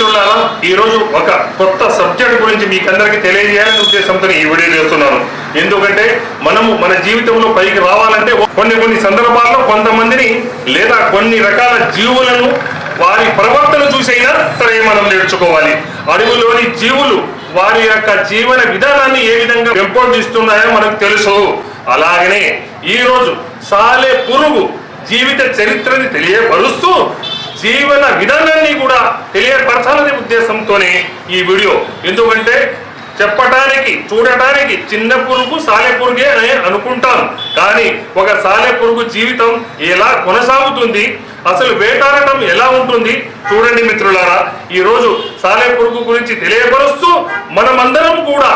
మిత్రులారా ఈ రోజు ఒక కొత్త సబ్జెక్ట్ గురించి మీకు అందరికీ తెలియజేయాలనే ఉద్దేశంతో ఈ వీడియో చేస్తున్నాను. ఎందుకంటే మనము మన జీవితంలో పైకి రావాలంటే కొన్ని కొన్ని సందర్భాల్లో కొంతమందిని లేదా కొన్ని రకాల జీవులను వారి ప్రవర్తన చూసైనా సరే మనం నేర్చుకోవాలి. అడవిలోని జీవులు వారి యొక్క జీవన విధానాన్ని ఏ విధంగా పెంపొందిస్తున్నాయో మనకు తెలుసు. అలాగనే ఈ రోజు సాలే పురుగు జీవిత చరిత్రని తెలియపరుస్తూ జీవన విధానాన్ని కూడా తెలియపరచాలనే ఉద్దేశంతోనే ఈ వీడియో. ఎందుకంటే చెప్పటానికి చూడటానికి చిన్న పురుగు సాలె పురుగే అని అనుకుంటాం కానీ ఒక సాలె పురుగు జీవితం ఎలా కొనసాగుతుంది అసలు వేటాడటం ఎలా ఉంటుంది చూడండి మిత్రులారా. ఈరోజు సాలెపురుగు సాలె పురుగు గురించి తెలియపరుస్తూ మనమందరం కూడా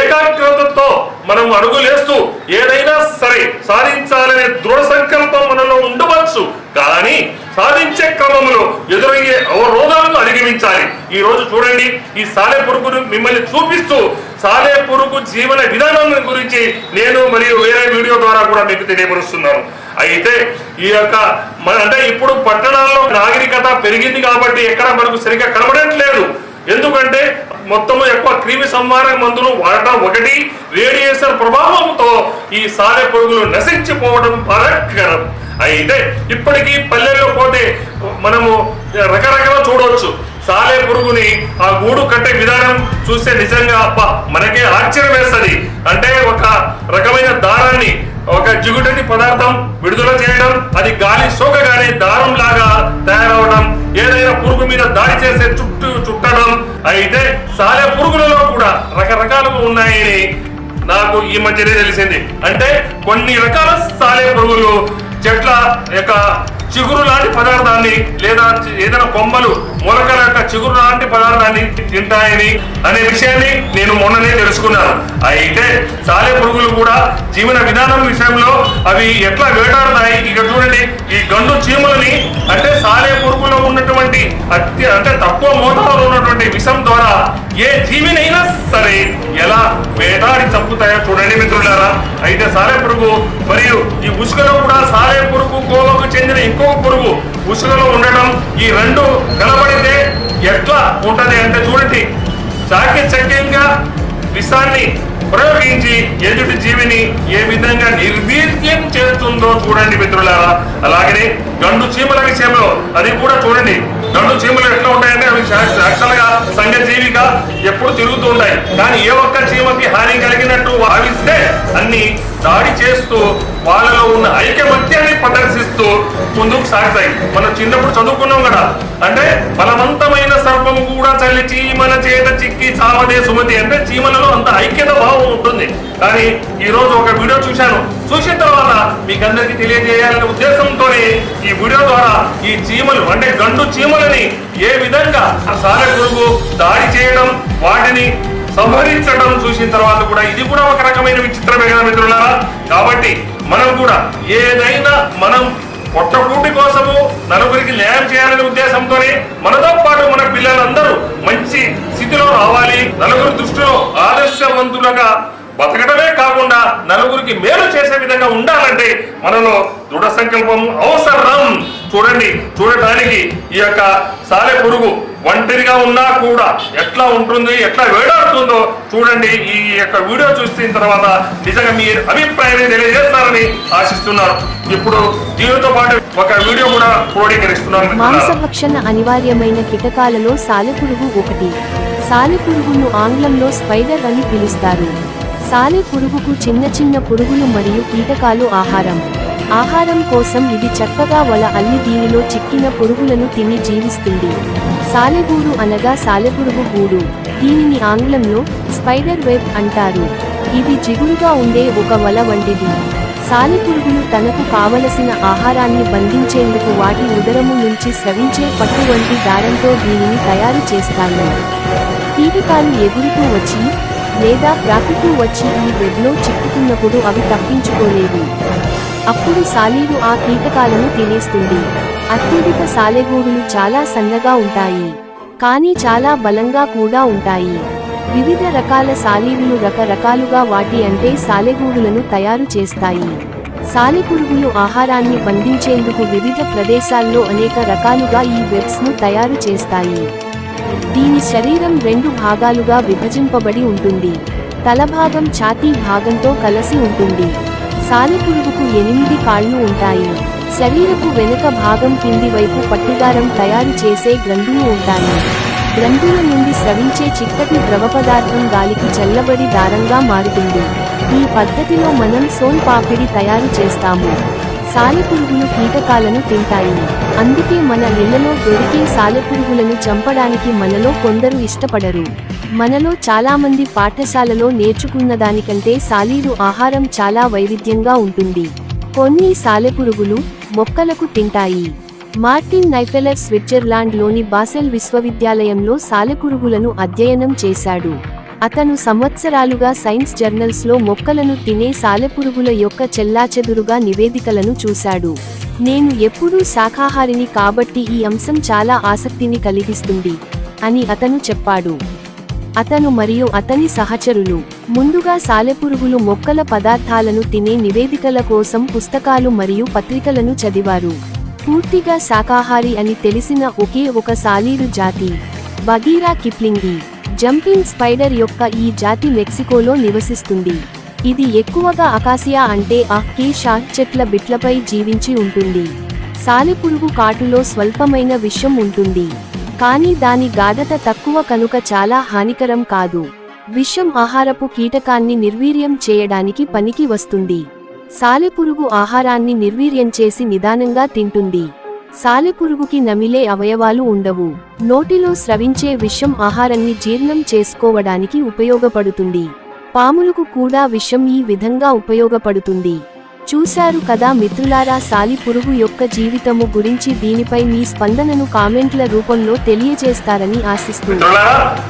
ఏకాగ్రతతో మనం అడుగులేస్తూ ఏదైనా సరే సాధించాలనే దృఢ సంకల్పం మనలో ఉండవచ్చు. కానీ సాధించే క్రమంలో ఎదురయ్యే అవరోధాలను అధిగమించాలి. ఈ రోజు చూడండి ఈ సాలె పురుగును మిమ్మల్ని చూపిస్తూ సాలె పురుగు జీవన విధానం గురించి నేను మరియు వేరే వీడియో ద్వారా కూడా మీకు తెలియపరుస్తున్నాను. అయితే ఈ యొక్క అంటే ఇప్పుడు పట్టణాల్లో నాగరికత పెరిగింది కాబట్టి ఎక్కడ మనకు సరిగ్గా కనబడట్లేదు. ఎందుకంటే మొత్తము ఎక్కువ క్రిమి సంహారక మందులు వాడటం ఒకటి రేడియేషన్ ప్రభావంతో ఈ సాలె పురుగులు నశించిపోవడం బాధాకరం అయితే ఇప్పటికీ పల్లె పోతే మనము రకరకాల చూడవచ్చు. సాలె పురుగుని ఆ గూడు కట్టే విధానం చూస్తే నిజంగా అబ్బా మనకే ఆశ్చర్యం వేస్తుంది. అంటే ఒక రకమైన దారాన్ని ఒక జిగుటని పదార్థం విడుదల చేయడం అది గాలి సోకగానే దారం లాగా తయారవడం ఏదైనా పురుగు మీద దాడి చేసే చుట్టూ చుట్టడం అయితే సాలె పురుగులలో కూడా రకరకాలుగా ఉన్నాయని నాకు ఈ మధ్యనే తెలిసింది. అంటే కొన్ని రకాల సాలే పురుగులు చెట్ల యొక్క చిగురు లాంటి పదార్థాన్ని లేదా ఏదైనా కొమ్మలు మొలకల యొక్క చిగురు లాంటి పదార్థాన్ని తింటాయని అనే విషయాన్ని నేను మొన్ననే తెలుసుకున్నాను. అయితే సాలె పురుగులు కూడా జీవన విధానం విషయంలో అవి ఎట్లా వేటాడుతాయి? ఇక చూడండి ఈ గండు చీమలని అంటే సాలె పురుగులో ఉన్నటువంటి అత్య అంటే తక్కువ మోతాదులో ఉన్నటువంటి విషం ద్వారా ఏ జీవినైనా సరే ఎలా వేటాడి చంపుతాయో చూడండి మిత్రులారా. అయితే సాలె పురుగు మరియు ఈ ఉసుకలో కూడా సాలె పురుగు కోవకు చెందిన ఇంకొక పురుగు ఉసుకలో ఉండడం ఈ రెండు కలబడితే ఎట్లా ఉంటది అంటే చూడండి. చాకచక్యంగా విషాన్ని ప్రయోగించి ఎదుటి జీవిని ఏ విధంగా నిర్వీర్యం చేస్తుందో చూడండి మిత్రులారా. అలాగనే గండు చీమల విషయంలో అది కూడా చూడండి. గండు చీమలు ఎట్లా ఉంటాయంటే అవి యాక్చువల్గా సంఘజీవిగా ఎప్పుడు తిరుగుతూ ఉంటాయి. కానీ ఏ ఒక్క చీమకి హాని కలిగిన దాడి చేస్తూ వాళ్ళలో ఉన్న ఐక్యమత్యాన్ని ప్రదర్శిస్తూ ముందుకు సాగుతాయి. మనం చిన్నప్పుడు చదువుకున్నాం కదా. అంటే బలవంతమైన సర్పము కూడా చల్లి చీమల చేత చిక్కి చావదే సుమతి అంటే చీమలలో అంత ఐక్యత భావం ఉంటుంది. కానీ ఈ రోజు ఒక వీడియో చూశాను. చూసిన తర్వాత మీకు అందరికి తెలియజేయాలనే ఉద్దేశంతోనే ఈ వీడియో ద్వారా ఈ చీమలు అంటే గంటు చీమలని ఏ విధంగా ఆ సాలె పురుగు దాడి చేయడం వాటిని సంహరించడం చూసిన తర్వాత కూడా ఇది కూడా ఒక రకమైన విచిత్రమే కదా మిత్రులారా? కాబట్టి మనం కూడా ఏదైనా మనం పొట్టకూటి కోసము నలుగురికి న్యాయం చేయాలనే ఉద్దేశంతోనే మనతో పాటు మన పిల్లలందరూ మంచి స్థితిలో రావాలి. నలుగురి దృష్టిలో ఆదర్శవంతులుగా బతకడమే కాకుండా నలుగురికి మేలు చేసే విధంగా ఉండాలంటే మనలో దృఢ సంకల్పం అవసరం. చూడండి చూడటానికి ఈ యొక్క సాలె పురుగు ఒంటరిగా ఉన్నా కూడా ఎట్లా ఉంటుంది ఎట్లా వేడాడుతుందో చూడండి ఈ యొక్క వీడియో చూసిన తర్వాత నిజంగా మీ అభిప్రాయాన్ని తెలియజేస్తారని ఆశిస్తున్నాను. ఇప్పుడు దీనితో పాటు ఒక వీడియో కూడా క్రోడీకరిస్తున్నాను మిత్రులారా. మాంసభక్షణ అనివార్యమైన కీటకాలలో సాలెపురుగు ఒకటి. సాలెపురుగును ఆంగ్లంలో స్పైడర్ అని పిలుస్తారు. సాలెపురుగుకు చిన్న చిన్న పురుగులు మరియు కీటకాలు ఆహారం. ఆహారం కోసం ఇది చక్కగా వల అల్లి దీనిలో చిక్కిన పురుగులను తిని జీవిస్తుంది. సాలెగూడు అనగా సాలెపురుగు గూడు. దీనిని ఆంగ్లంలో స్పైడర్ వెబ్ అంటారు. ఇది జిగురుగా ఉండే ఒక వల వంటిది. సాలెపురుగులు తనకు కావలసిన ఆహారాన్ని బంధించేందుకు వాటి ఉదరము నుంచి స్రవించే పట్టు వంటి దారంతో దీనిని తయారు చేస్తాయి. కీటకాలు ఎగురుతూ వచ్చి లేదా ప్రాకుతూ వచ్చి ఈ వెబ్లో చిక్కుతున్నప్పుడు అవి తప్పించుకోలేవు. అప్పుడు సాలీరు ఆ కీటకాలను తినేస్తుంది. అత్యధిక సాలెగూడులు చాలా సన్నగా ఉంటాయి. కానీ చాలా బలంగా కూడా ఉంటాయి. వివిధ రకాల సాలీరులు రకరకాలుగా వాటి అంటే సాలెగూడులను తయారు చేస్తాయి. సాలెపురుగులు ఆహారాన్ని బంధించేందుకు వివిధ ప్రదేశాల్లో అనేక రకాలుగా ఈ వెబ్స్ను తయారు చేస్తాయి. దీని శరీరం రెండు భాగాలుగా విభజింపబడి ఉంటుంది. తలభాగం ఛాతీ భాగంతో కలిసి ఉంటుంది. సాలెపురుగుకు ఎనిమిది కాళ్ళు ఉంటాయి. శరీరపు వెనుక భాగం కింది వైపు పట్టుదారం తయారు చేసే గ్రంథులు ఉంటాయి. గ్రంథుల నుండి స్రవించే చిక్కటి ద్రవ పదార్థం గాలికి చల్లబడి దారంగా మారుతుంది. ఈ పద్ధతిలో మనం సోన్ పాపిడి తయారు చేస్తాము. సాలెపురుగులు కీటకాలను తింటాయి. అందుకే మన ఇళ్ళలో దొరికే సాలెపురుగులను చంపడానికి మనలో కొందరు ఇష్టపడరు. మనలో చాలామంది పాఠశాలలో నేర్చుకున్న దానికంటే సాలీడు ఆహారం చాలా వైవిధ్యంగా ఉంటుంది. కొన్ని సాలెపురుగులు మొక్కలకు తింటాయి. మార్టిన్ నైఫెలర్ స్విట్జర్లాండ్లోని బాసెల్ విశ్వవిద్యాలయంలో సాలెపురుగులను అధ్యయనం చేశాడు. అతను సంవత్సరాలుగా సైన్స్ జర్నల్స్లో మొక్కలను తినే సాలెపురుగుల యొక్క చెల్లాచెదురుగా నివేదికలను చూశాడు. నేను ఎప్పుడూ శాఖాహారిని కాబట్టి ఈ అంశం చాలా ఆసక్తిని కలిగిస్తుంది అని అతను చెప్పాడు. అతను మరియు అతని సహచరులు ముందుగా సాలెపురుగులు మొక్కల పదార్థాలను తినే నివేదికల కోసం పుస్తకాలు మరియు పత్రికలను చదివారు. పూర్తిగా శాకాహారి అని తెలిసిన ఒకే ఒక సాలీరు జాతి బగీరా కిప్లింగి. జంపింగ్ స్పైడర్ యొక్క ఈ జాతి మెక్సికోలో నివసిస్తుంది. ఇది ఎక్కువగా అకాసియా అంటే ఆహ్కీ షాహ్ చెట్ల బిట్లపై జీవించి ఉంటుంది. సాలెపురుగు కాటులో స్వల్పమైన విషం ఉంటుంది. కానీ దాని గాఢత తక్కువ కనుక చాలా హానికరం కాదు. విషం ఆహారపు కీటకాన్ని నిర్వీర్యం చేయడానికి పనికి వస్తుంది. సాలెపురుగు ఆహారాన్ని నిర్వీర్యం చేసి నిదానంగా తింటుంది. సాలెపురుగుకి నమిలే అవయవాలు ఉండవు. నోటిలో స్రవించే విషం ఆహారాన్ని జీర్ణం చేసుకోవడానికి ఉపయోగపడుతుంది. పాములకు కూడా విషం ఈ విధంగా ఉపయోగపడుతుంది. చూశారు కదా మిత్రులారా సాలి పురుగు యొక్క జీవితము గురించి దీనిపై మీ స్పందనను కామెంట్ల రూపంలో తెలియజేస్తారని ఆశిస్తూ.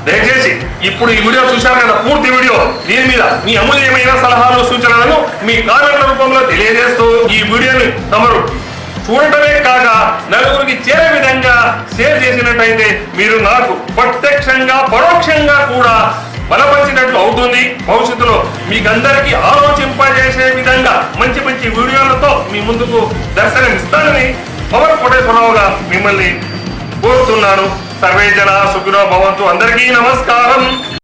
దయచేసి ఇప్పుడు ఈ వీడియో చూశారు కదా పూర్తి వీడియో. దీని మీద మీ అమూల్యమైన సలహాలు సూచనలను మీ కామెంట్ల రూపంలో తెలియజేస్తూ ఈ వీడియోని తమరు చూడటమే కాక నలుగురికి చేరే విధంగా షేర్ చేసినట్టయితే మీరు నాకు ప్రత్యక్షంగా పరోక్షంగా కూడా బలపరిచినట్లు అవుతుంది. భవిష్యత్తులో మీకందరికీ ఆలోచింపజేసే విధంగా మంచి మంచి వీడియోలతో మీ ముందుకు దర్శనమిస్తానని పవన్ కోటేశ్వరరావుగా మిమ్మల్ని కోరుతున్నాను. సర్వే జన సుఖినో భవంతు. అందరికీ నమస్కారం.